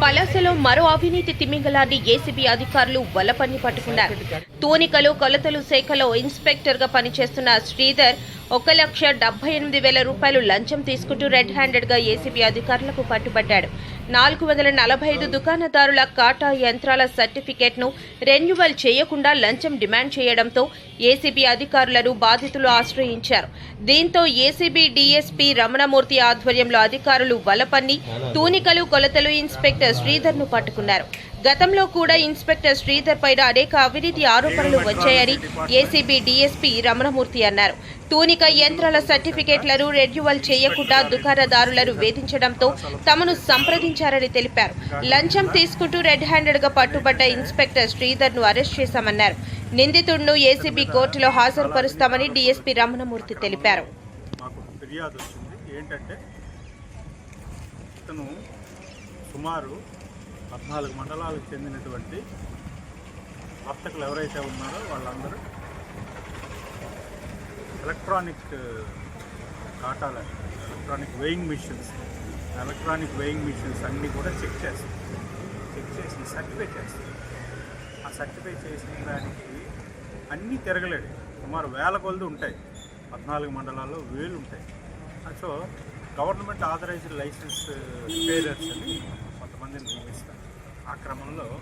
పలాసలో మరో అవినీతి తిమింగలాన్ని ఏసీబీ అధికారులు వలపన్ని పట్టుకున్నారు. తూనికలు కొలతలు శాఖలో ఇన్స్పెక్టర్గా పనిచేస్తున్న శ్రీధర్ ఒక లక్ష డెబ్బై ఎనిమిది వేల రూపాయలు లంచం తీసుకుంటూ రెడ్ హ్యాండెడ్గా ఏసీబీ అధికారులకు పట్టుబడ్డాడు నాలుగు వందల నలభై ఐదు దుకాణదారుల కాటా యంత్రాల సర్టిఫికేట్ను రెన్యువల్ చేయకుండా లంచం డిమాండ్ చేయడంతో ఏసీబీ అధికారులను బాధితులు ఆశ్రయించారు. దీంతో ఏసీబీ డీఎస్పీ రమణమూర్తి ఆధ్వర్యంలో అధికారులు వలపన్ని తూనికలు కొలతలు ఇన్స్పెక్టర్ శ్రీధర్ను పట్టుకున్నారు. గతంలో కూడా ఇన్స్పెక్టర్ శ్రీధర్ పైన అనేక అవినీతి ఆరోపణలు వచ్చాయని ఏసీబీ డీఎస్పీ రమణమూర్తి అన్నారు. తూనిక యంత్రాల సర్టిఫికేట్లను రెన్యువల్ చేయకుండా దుకాణదారులను వేధించడంతో తమను నిర్వహించారని తెలిపారు. లంచం తీసుకుంటూ రెడ్ హ్యాండెడ్గా పట్టుబడ్డ ఇన్స్పెక్టర్ శ్రీధర్ను అరెస్ట్ చేశామన్నారు. నిందితుడిను ఏసీబీ కోర్టులో హాజరుపరుస్తామని డీఎస్పీ రమణమూర్తి తెలిపారు. సుమారు పద్నాలుగు మండలాలకు చెందినటువంటి వర్తకులు ఎవరైతే ఉన్నారో వాళ్ళందరూ electronic కాటాల electronic weighing machines electronic weighing machines అన్నీ కూడా చెక్ చేస్తాం. చెక్ చేసి సర్టిఫై చేస్తాం. ఆ సర్టిఫై చేసిన దానికి అన్నీ తిరగలేడు. సుమారు వేల కొలది ఉంటాయి. పద్నాలుగు మండలాల్లో వేలు ఉంటాయి. So government authorized license repairers అని కొంతమందిని నియమిస్తారు. ఆ క్రమంలో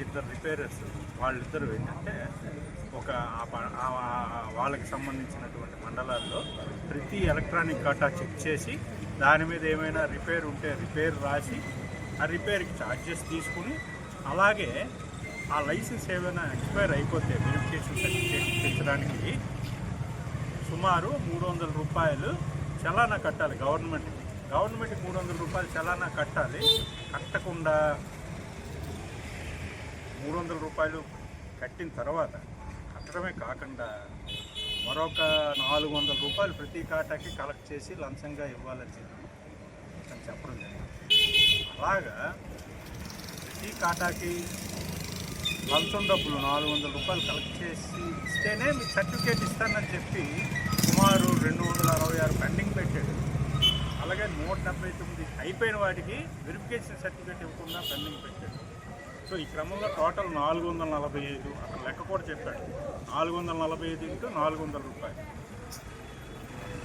ఇద్దరు రిపేరర్స్ వాళ్ళిద్దరు ఏంటంటే ఒక వాళ్ళకి సంబంధించినటువంటి మండలాల్లో ప్రతి ఎలక్ట్రానిక్ కాటా చెక్ చేసి దాని మీద ఏమైనా రిపేర్ ఉంటే రిపేర్ రాసి ఆ రిపేర్కి ఛార్జెస్ తీసుకుని అలాగే ఆ లైసెన్స్ ఏమైనా ఎక్స్పైర్ అయిపోతే వెరిఫికేషన్ సర్టిఫికేట్ తెచ్చడానికి సుమారు మూడు వందల రూపాయలు చలానా కట్టాలి గవర్నమెంట్కి. గవర్నమెంట్కి మూడు వందల రూపాయలు చలానా కట్టాలి. కట్టకుండా మూడు వందల రూపాయలు కట్టిన తర్వాత కట్టడమే కాకుండా మరొక నాలుగు వందల రూపాయలు ప్రతి కాటాకి కలెక్ట్ చేసి లంచంగా ఇవ్వాలని చెప్పి చెప్పడం జరిగింది. అలాగా ప్రతి కాటాకి లంచం డబ్బులు నాలుగు వందల రూపాయలు కలెక్ట్ చేసి ఇస్తేనే మీకు సర్టిఫికేట్ ఇస్తానని చెప్పి సుమారు రెండు వందల అరవై ఆరు పెండింగ్ పెట్టాడు. అలాగే నూట డెబ్బై తొమ్మిది అయిపోయిన వాటికి వెరిఫికేషన్ సర్టిఫికేట్ ఇవ్వకుండా పెండింగ్ పెట్టాడు. సో ఈ క్రమంలో టోటల్ నాలుగు వందల నలభై ఐదు అక్కడ లెక్క కూడా చెప్పాడు. నాలుగు వందల నలభై ఐదు ఇంటూ నాలుగు వందల రూపాయలు.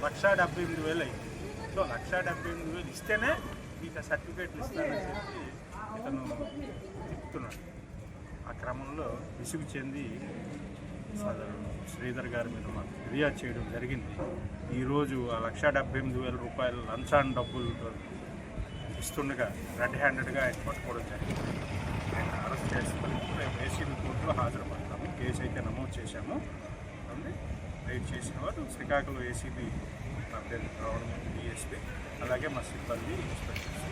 లక్ష డెబ్బై ఎనిమిది వేలు అయింది. సో లక్షా డెబ్బై ఎనిమిది వేలు ఇస్తేనే మీకు ఆ సర్టిఫికేట్లు ఇస్తానని చెప్పి ఇతను చెప్తున్నాడు. ఆ క్రమంలో విసుగు చెంది శ్రీధర్ గారి మీద మాకు ఫిర్యాదు చేయడం జరిగింది. ఈరోజు ఆ లక్ష డెబ్బై ఎనిమిది వేల రూపాయలు లంచాన్ డబ్బులు ఇస్తుండగా రెడ్ హ్యాండెడ్గా ఆయన పట్టుకోవడం జరిగింది. అరెస్ట్ చేసుకొని మేము ఏసీబీ కోర్టులో హాజరుపడతాము. కేసు అయితే నమోదు చేశాము. ఉంది. రైడ్ చేసిన వారు శ్రీకాకుళం ఏసీబీ అభ్యర్థి రావడం డిఎస్పీ. అలాగే మా సిబ్బంది ఇన్స్పెక్టర్స్